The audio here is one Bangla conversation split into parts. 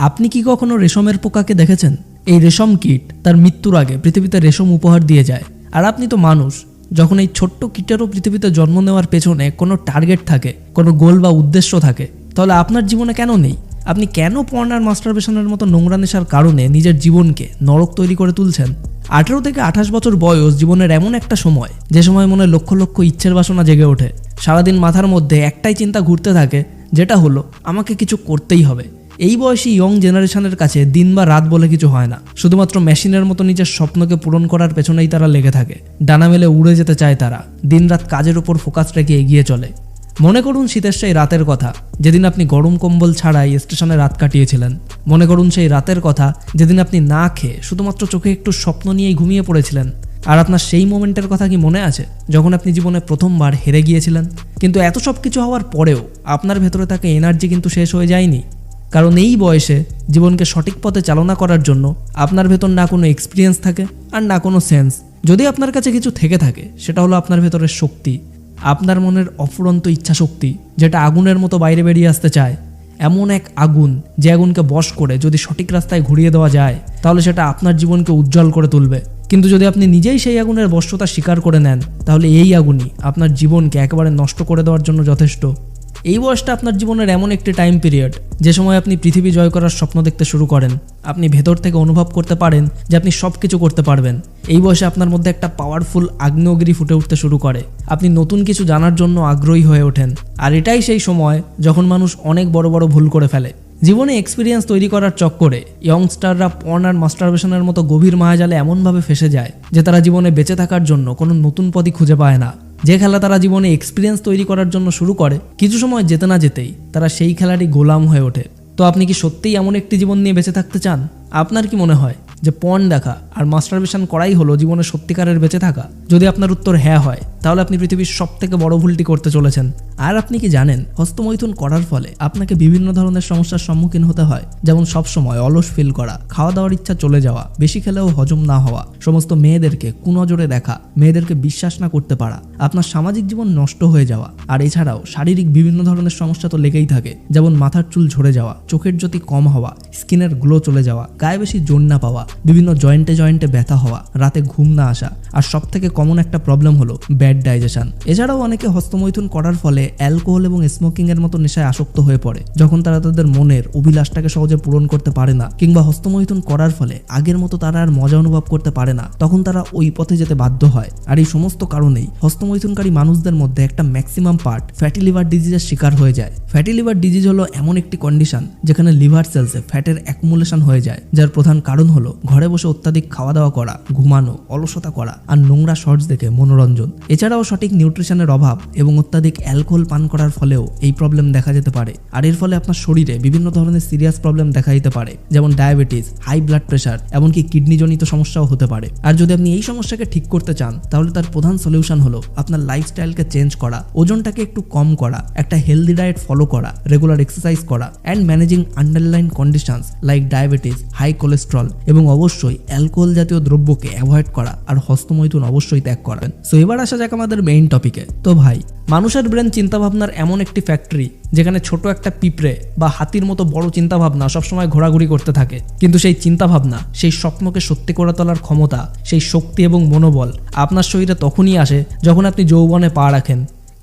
আপনি কি কখনো রেশমের পোকাকে দেখেছেন? এই রেশম কীট তার মৃত্যুর আগে পৃথিবীতে রেশম উপহার দিয়ে যায়। আর আপনি তো মানুষ, যখন এই ছোট্ট কীটেরও পৃথিবীতে জন্ম নেওয়ার পেছনে কোনো টার্গেট থাকে, কোনো গোল বা উদ্দেশ্য থাকে, তাহলে আপনার জীবনে কেন নেই? আপনি কেন পর্ন আর মাস্টারবেশনের মতো নোংরা নেশার কারণে নিজের জীবনকে নরক তৈরি করে তুলছেন? আঠেরো থেকে আঠাশ বছর বয়স জীবনের এমন একটা সময়, যে সময় মনে লক্ষ লক্ষ ইচ্ছের বাসনা জেগে ওঠে। সারাদিন মাথার মধ্যে একটাই চিন্তা ঘুরতে থাকে, যেটা হলো, আমাকে কিছু করতেই হবে। এই বয়সী ইয়ং জেনারেশনের কাছে দিন বা রাত বলে কিছু হয় না। শুধুমাত্র মেশিনের মতো নিজের স্বপ্নকে পূরণ করার পেছনেই তারা লেগে থাকে। ডানা মেলে উড়ে যেতে চায় তারা। দিনরাত কাজের উপর ফোকাস রেখে এগিয়ে চলে। মনে করুন শীতের সেই রাতের কথা, যেদিন আপনি গরম কম্বল ছাড়াই স্টেশনে রাত কাটিয়েছিলেন। মনে করুন সেই রাতের কথা, যেদিন আপনি না খেয়ে শুধুমাত্র চোখে একটু স্বপ্ন নিয়েই ঘুমিয়ে পড়েছিলেন। আর আপনার সেই মোমেন্টের কথা কি মনে আছে, যখন আপনি জীবনে প্রথমবার হেরে গিয়েছিলেন? কিন্তু এত সব কিছু হওয়ার পরেও আপনার ভেতরে থাকা এনার্জি কিন্তু শেষ হয়ে যায়নি। কারণ এই বয়সে জীবনকে সঠিক পথে চালনা করার জন্য আপনার ভেতর না কোনো এক্সপিরিয়েন্স থাকে আর না কোনো সেন্স যদি আপনার কাছে কিছু থেকে থাকে, সেটা হলো আপনার ভেতরের শক্তি, আপনার মনের অফুরন্ত ইচ্ছা শক্তি যেটা আগুনের মতো বাইরে বেরিয়ে আসতে চায়। এমন এক আগুন যে আগুনকে বশ করে যদি সঠিক রাস্তায় ঘুরিয়ে দেওয়া যায়, তাহলে সেটা আপনার জীবনকে উজ্জ্বল করে তুলবে। কিন্তু যদি আপনি নিজেই সেই আগুনের বশ্যতা স্বীকার করে নেন, তাহলে এই আগুনই আপনার জীবনকে একেবারে নষ্ট করে দেওয়ার জন্য যথেষ্ট। এই বয়সটা আপনার জীবনের এমন একটি টাইম পিরিয়ড যে সময় আপনি পৃথিবী জয় করার স্বপ্ন দেখতে শুরু করেন। আপনি ভেতর থেকে অনুভব করতে পারেন যে আপনি সব কিছু করতে পারবেন। এই বয়সে আপনার মধ্যে একটা পাওয়ারফুল আগ্নেয়গিরি ফুটে উঠতে শুরু করে। আপনি নতুন কিছু জানার জন্য আগ্রহী হয়ে ওঠেন। আর এটাই সেই সময় যখন মানুষ অনেক বড় বড় ভুল করে ফেলে। জীবনে এক্সপিরিয়েন্স তৈরি করার চক্করে ইয়ংস্টাররা পর্ন আর মাস্টারবেশনের মতো গভীর মায়াজালে এমনভাবে ফেসে যায়, যে তারা জীবনে বেঁচে থাকার জন্য কোনো নতুন পদই খুঁজে পায় না। যে খেলা তারা জীবনে এক্সপিরিয়েন্স তৈরি করার জন্য শুরু করে, কিছু সময় যেতে না যেতেই তারা সেই খেলাটি গোলাম হয়ে ওঠে। তো আপনি কি সত্যিই এমন একটি জীবন নিয়ে বেঁচে থাকতে চান? আপনার কি মনে হয় যে পণ দেখা আর মাস্টারবেশন করাই হলো জীবনে সত্যিকারের বেঁচে থাকা? যদি আপনার উত্তর হ্যাঁ হয়, তাহলে আপনি পৃথিবীর সব থেকে বড় ভুলটি করতে চলেছেন। আর আপনি কি জানেন হস্তমৈথুন করার ফলে আপনাকে বিভিন্ন ধরনের সমস্যার সম্মুখীন হতে হয়। যেমন সব সময় অলস ফিল করা খাওয়া দাওয়ার ইচ্ছা চলে যাওয়া, বেশি খেলেও হজম না হওয়া, সমস্ত মেয়েদেরকে কুনজরে দেখা, মেয়েদেরকে বিশ্বাস না করতে পারা, আপনার সামাজিক জীবন নষ্ট হয়ে যাওয়া। আর এছাড়াও শারীরিক বিভিন্ন ধরনের সমস্যা তো লেগেই থাকে, যেমন মাথার চুল ঝরে যাওয়া, চোখের জ্যোতি কম হওয়া, স্কিনের গ্লো চলে যাওয়া গায়ে বেশি জোর না পাওয়া, বিভিন্ন জয়েন্টে জয়েন্টে ব্যথা হওয়া, রাতে ঘুম না আসা, আর সব থেকে কমন একটা প্রবলেম হলো ব্যাড ডাইজেশন এছাড়াও অনেকে হস্তমৈথুন করার ফলে অ্যালকোহল এবং স্মোকিং এর মতো নেশায় আসক্ত হয়ে পড়ে, যখন তারা তাদের মনের অভিলাষটাকে সহজে পূরণ করতে পারে না, কিংবা হস্তমৈথুন করার ফলে আগের মতো তারা আর মজা অনুভব করতে পারে না, তখন তারা ওই পথে যেতে বাধ্য হয়। আর এই সমস্ত কারণেই হস্তমৈথুনকারী মানুষদের মধ্যে একটা ম্যাক্সিমাম পার্ট ফ্যাটি লিভার ডিজিজের শিকার হয়ে যায়। ফ্যাটি লিভার ডিজিজ হলো এমন একটি কন্ডিশন যেখানে লিভার সেলসে ফ্যাটের অ্যাকুমুলেশন হয়ে যায়। যার প্রধান কারণ হলো ঘরে বসে অত্যাধিক খাওয়া দাওয়া করা, ঘুমানো, অলসতা করা আর নোংরা শর্টস দেখে মনোরঞ্জন। এছাড়াও সঠিক নিউট্রিশনের অভাব এবং অত্যাধিক অ্যালকোহল পান করার ফলেও এই প্রবলেম দেখা যেতে পারে। আর এর ফলে আপনার শরীরে বিভিন্ন ধরনের সিরিয়াস প্রবলেম দেখা দিতে পারে, যেমন ডায়াবেটিস হাই ব্লাড প্রেশার এমনকি কিডনিজনিত সমস্যাও হতে পারে। আর যদি আপনি এই সমস্যাকে ঠিক করতে চান, তাহলে তার প্রধান সলিউশন হলো আপনার লাইফস্টাইলকে চেঞ্জ করা, ওজনটাকে একটু কম করা, একটা হেলদি ডায়েট ফলো করা রেগুলার এক্সারসাইজ করা and managing underline conditions like diabetes high cholesterol এবং অবশ্যই অ্যালকোহল জাতীয় দ্রব্যকে অ্যাভয়েড করা আর হস্তমৈথুন অবশ্যই ত্যাগ করাবেন সো এবার আসা যাক আমাদের মেইন টপিকে তো ভাই, মানুষের ব্রেন চিন্তাভাবনার এমন একটি ফ্যাক্টরি যেখানে ছোট একটা পিঁপড়ে বা হাতির মতো বড় চিন্তাভাবনা সবসময় ঘোরাঘুরি করতে থাকে। কিন্তু সেই চিন্তাভাবনা, সেই স্বপ্নকে সত্যি করে তোলার ক্ষমতা, সেই শক্তি এবং মনোবল আপনার শরীরে তখনই আসে যখন আপনি যৌবনে পা রাখেন।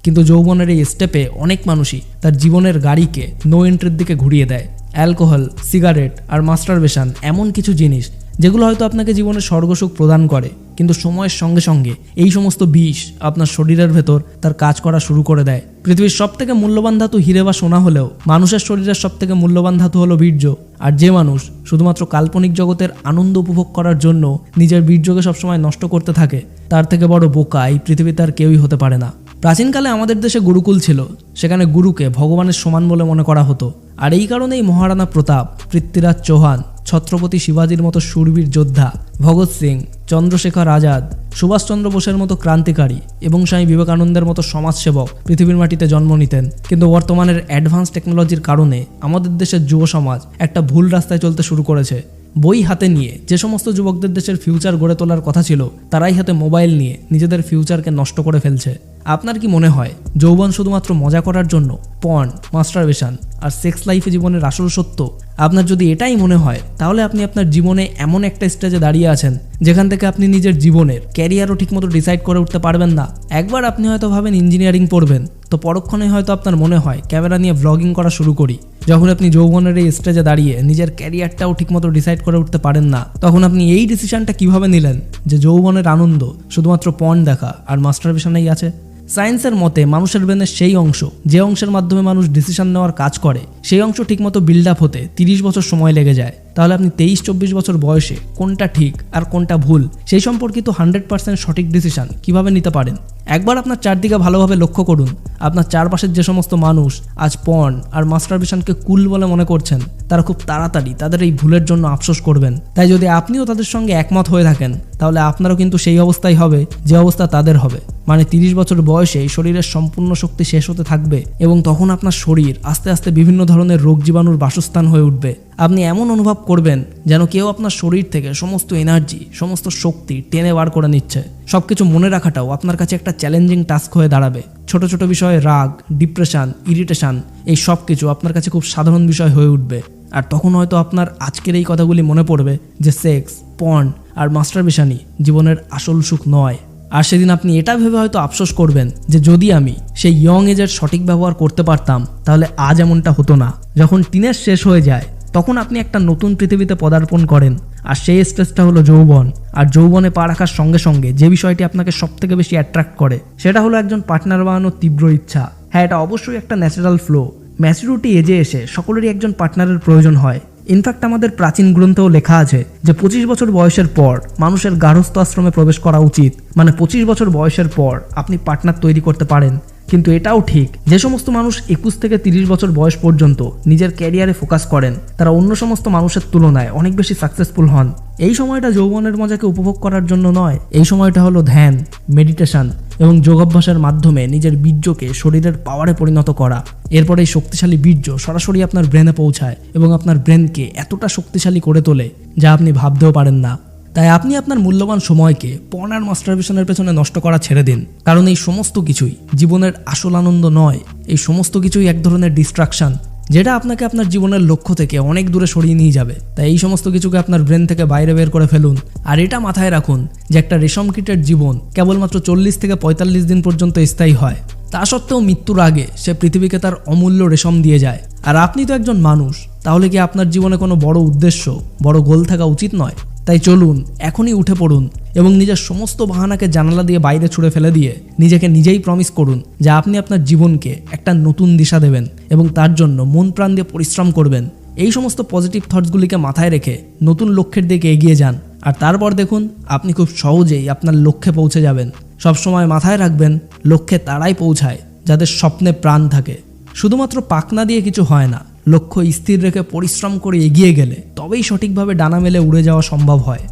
কিন্তু যৌবনের এই স্টেপে অনেক মানুষই তার জীবনের গাড়িকে নো এন্ট্রির দিকে ঘুরিয়ে দেয়। অ্যালকোহল সিগারেট আর মাস্টারবেশন এমন কিছু জিনিস যেগুলো হয়তো আপনাকে জীবনে স্বর্গসুখ প্রদান করে, কিন্তু সময়ের সঙ্গে সঙ্গে এই সমস্ত বিষ আপনার শরীরের ভেতর তার কাজ করা শুরু করে দেয়। পৃথিবীর সব থেকে মূল্যবান ধাতু হিরে বা সোনা হলেও মানুষের শরীরের সব থেকে মূল্যবান ধাতু হলো বীর্য। আর যে মানুষ শুধুমাত্র কাল্পনিক জগতের আনন্দ উপভোগ করার জন্য নিজের বীর্যকে সবসময় নষ্ট করতে থাকে, তার থেকে বড় বোকা এই পৃথিবীতে আর কেউই হতে পারে না। প্রাচীনকালে আমাদের দেশে গুরুকুল ছিল, সেখানে গুরুকে ভগবানের সমান বলে মনে করা হতো। আর এই কারণেই মহারানা প্রতাপ, পৃথ্বীরাজ চৌহান, ছত্রপতি শিবাজির মতো সুরবীর যোদ্ধা, ভগৎ সিং, চন্দ্রশেখর আজাদ, সুভাষচন্দ্র বোসের মতো ক্রান্তিকারী এবং স্বামী বিবেকানন্দের মতো সমাজসেবক পৃথিবীর মাটিতে জন্ম নিতেন। কিন্তু বর্তমানের অ্যাডভান্স টেকনোলজির কারণে আমাদের দেশের যুব সমাজ একটা ভুল রাস্তায় চলতে শুরু করেছে। বই হাতে নিয়ে যে সমস্ত যুবকদের দেশের ফিউচার গড়ে তোলার কথা ছিল, তারাই হাতে মোবাইল নিয়ে নিজেদের ফিউচারকে নষ্ট করে ফেলছে। আপনার কি মনে হয়, যৌবন শুধুমাত্র মজা করার জন্য পর্ন মাস্টারবেশন আর সেক্স লাইফে জীবনের আসল সত্য? আপনার যদি এটাই মনে হয়, তাহলে আপনি আপনার জীবনে এমন একটা স্টেজে দাঁড়িয়ে আছেন, যেখান থেকে আপনি নিজের জীবনের ক্যারিয়ারও ঠিকমতো ডিসাইড করে উঠতে পারবেন না। একবার আপনি হয়তো ভাবেন ইঞ্জিনিয়ারিং পড়বেন তো পরক্ষণে হয়তো আপনার মনে হয় ক্যামেরা নিয়ে ব্লগিং করা শুরু করি। যখন আপনি যৌবনের এই স্টেজে দাঁড়িয়ে নিজের ক্যারিয়ারটাও ঠিকমতো ডিসাইড করে উঠতে পারেন না, তখন আপনি এই ডিসিশনটা কীভাবে নিলেন? যে যৌবনের আনন্দ, শুধুমাত্র পণ দেখা আর মাস্টারবেশনেই আছে? সায়েন্সের মতে মানুষের ব্রেনের সেই অংশ, যে অংশের মাধ্যমে মানুষ ডিসিশন নেওয়ার কাজ করে, সেই অংশ ঠিকমতো বিল্ড আপ হতে তিরিশ বছর সময় লেগে যায়। তাহলে আপনি তেইশ, চব্বিশ বছর বয়সে কোনটা ঠিক আর কোনটা ভুল, সেই সম্পর্কিত হান্ড্রেড পার্সেন্ট সঠিক ডিসিশন কীভাবে নিতে পারেন? একবার আপনার চারদিকে ভালোভাবে লক্ষ্য করুন। আপনার চারপাশের যে সমস্ত মানুষ আজ পর্ন আর মাস্টারবেশনকে কুল বলে মনে করছেন, তারা খুব তাড়াতাড়ি তাদের এই ভুলের জন্য আফসোস করবেন। তাই যদি আপনিও তাদের সঙ্গে একমত হয়ে থাকেন, তাহলে আপনারও কিন্তু সেই অবস্থাই হবে, যে অবস্থা তাদের হবে। মানে তিরিশ বছর বয়সে শরীরের সম্পূর্ণ শক্তি শেষ হতে থাকবে এবং তখন আপনার শরীর আস্তে আস্তে বিভিন্ন ধরনের রোগ জীবাণুর বাসস্থান হয়ে উঠবে। আপনি এমন অনুভব করবেন যেন কেউ আপনার শরীর থেকে সমস্ত এনার্জি সমস্ত শক্তি টেনে বার করে নিচ্ছে। সব কিছু মনে রাখাটাও আপনার কাছে একটা চ্যালেঞ্জিং টাস্ক হয়ে দাঁড়াবে। ছোট ছোট বিষয়ে রাগ ডিপ্রেশন ইরিটেশন এই সব কিছু আপনার কাছে খুব সাধারণ বিষয় হয়ে উঠবে। আর তখন হয়তো আপনার আজকের এই কথাগুলি মনে পড়বে যে সেক্স পর্ন আর মাস্টারবেশনই জীবনের আসল সুখ নয়। আর সেদিন আপনি এটা ভেবে হয়তো আফসোস করবেন যে যদি আমি সেই ইয়ং এজের সঠিক ব্যবহার করতে পারতাম, তাহলে আজ এমনটা হতো না। যখন টিনের শেষ হয়ে যায় তখন আপনি একটা নতুন পৃথিবীতে পদার্পণ করেন, আর সেই স্টেজটা হলো যৌবন। আর যৌবনে পা রাখার সঙ্গে সঙ্গে যে বিষয়টি আপনাকে সব থেকে বেশি অ্যাট্রাক্ট করে, সেটা হলো একজন পার্টনার বানানোর তীব্র ইচ্ছা। হ্যাঁ এটা অবশ্যই একটা ন্যাচারাল ফ্লো ম্যাচুরিটি এজে এসে সকলেরই একজন পার্টনারের প্রয়োজন হয়। ইনফ্যাক্ট আমাদের প্রাচীন গ্রন্থেও লেখা আছে যে পঁচিশ বছর বয়সের পর মানুষের গার্হস্থ আশ্রমে প্রবেশ করা উচিত। মানে পঁচিশ বছর বয়সের পর আপনি পার্টনার তৈরি করতে পারেন। কিন্তু এটাও ঠিক। যে সমস্ত মানুষ একুশ থেকে তিরিশ বছর বয়স পর্যন্ত নিজের ক্যারিয়ারে ফোকাস করেন, তারা অন্য সমস্ত মানুষের তুলনায় অনেক বেশি সাকসেসফুল হন। এই সময়টা যৌবনের মজাকে উপভোগ করার জন্য নয়, এই সময়টা হলো ধ্যান মেডিটেশন এবং যোগাভ্যাসের মাধ্যমে নিজের বীর্যকে শরীরের পাওয়ারে পরিণত করা। এরপর এই শক্তিশালী বীর্য সরাসরি আপনার ব্রেনে পৌঁছায় এবং আপনার ব্রেনকে এতটা শক্তিশালী করে তোলে যা আপনি ভাবতেও পারেন না। তাই আপনি আপনার মূল্যবান সময়কে পর্ন আর মাস্টারবেশনের পেছনে নষ্ট করা ছেড়ে দিন। কারণ এই সমস্ত কিছুই জীবনের আসল আনন্দ নয়। এই সমস্ত কিছুই এক ধরনের ডিস্ট্রাকশন যেটা আপনাকে আপনার জীবনের লক্ষ্য থেকে অনেক দূরে সরিয়ে নিয়ে যাবে। তাই এই সমস্ত কিছুকে আপনার ব্রেন থেকে বাইরে বের করে ফেলুন। আর এটা মাথায় রাখুন যে একটা রেশম কীটের জীবন কেবলমাত্র চল্লিশ থেকে পঁয়তাল্লিশ দিন পর্যন্ত স্থায়ী হয়। তা সত্ত্বেও মৃত্যুর আগে সে পৃথিবীকে তার অমূল্য রেশম দিয়ে যায়। আর আপনি তো একজন মানুষ, তাহলে কি আপনার জীবনে কোনো বড় উদ্দেশ্য, বড় গোল থাকা উচিত নয়? তাই চলুন, এখনই উঠে পড়ুন এবং নিজের সমস্ত বাহানাকে জানালা দিয়ে বাইরে ছুড়ে ফেলে দিয়ে নিজেকে নিজেই প্রমিস করুন যে আপনি আপনার জীবনকে একটা নতুন দিশা দেবেন এবং তার জন্য মন প্রাণ দিয়ে পরিশ্রম করবেন। এই সমস্ত পজিটিভ থটসগুলিকে মাথায় রেখে নতুন লক্ষ্যের দিকে এগিয়ে যান। আর তারপর দেখুন, আপনি খুব সহজেই আপনার লক্ষ্যে পৌঁছে যাবেন। সবসময় মাথায় রাখবেন, লক্ষ্যে তারাই পৌঁছায়, যাদের স্বপ্নে প্রাণ থাকে। শুধুমাত্র পাকনা দিয়ে কিছু হয় না লক্ষ্য স্থির রেখে পরিশ্রম করে এগিয়ে গেলে তবেই সঠিকভাবে ডানা মেলে উড়ে যাওয়া সম্ভব হয়।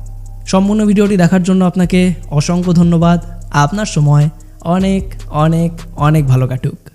সম্পূর্ণ ভিডিওটি দেখার জন্য আপনাকে অসংখ্য ধন্যবাদ। আপনার সময় অনেক অনেক অনেক ভালো কাটুক।